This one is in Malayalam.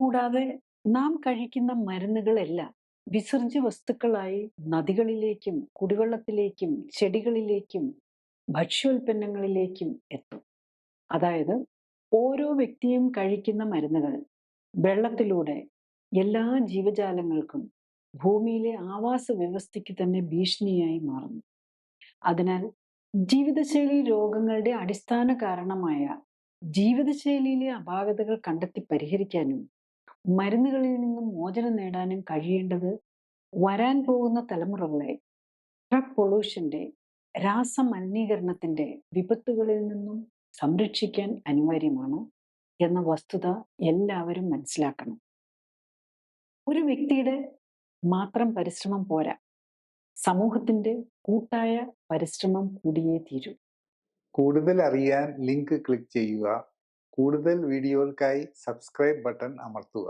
കൂടാതെ നാം കഴിക്കുന്ന മരുന്നുകളെല്ലാം വിസർജ്യ വസ്തുക്കളായി നദികളിലേക്കും കുടിവെള്ളത്തിലേക്കും ചെടികളിലേക്കും ഭക്ഷ്യോൽപ്പന്നങ്ങളിലേക്കും എത്തും. അതായത് ഓരോ വ്യക്തിയും കഴിക്കുന്ന മരുന്നുകൾ വെള്ളത്തിലൂടെ എല്ലാ ജീവജാലങ്ങൾക്കും ഭൂമിയിലെ ആവാസ വ്യവസ്ഥയ്ക്ക് തന്നെ ഭീഷണിയായി മാറുന്നു. അതിനാൽ ജീവിതശൈലി രോഗങ്ങളുടെ അടിസ്ഥാന കാരണമായ ജീവിതശൈലിയിലെ അപാകതകൾ കണ്ടെത്തി പരിഹരിക്കാനും മരുന്നുകളിൽ നിന്നും മോചനം നേടാനും കഴിയേണ്ടത് വരാൻ പോകുന്ന തലമുറകളെ ഡ്രഗ് പൊള്യൂഷന്റെ രാസമലിനീകരണത്തിന്റെ വിപത്തുകളിൽ നിന്നും സംരക്ഷിക്കാൻ അനിവാര്യമാണ് എന്ന വസ്തുത എല്ലാവരും മനസ്സിലാക്കണം. ഒരു വ്യക്തിയുടെ മാത്രം പരിശ്രമം പോരാ. സമൂഹത്തിന്റെ കൂട്ടായ പരിശ്രമം കൂടിയേ തീരൂ. കൂടുതൽ അറിയാൻ ലിങ്ക് ക്ലിക്ക് ചെയ്യുക. കൂടുതൽ വീഡിയോകൾക്കായി സബ്സ്ക്രൈബ് ബട്ടൺ അമർത്തുക.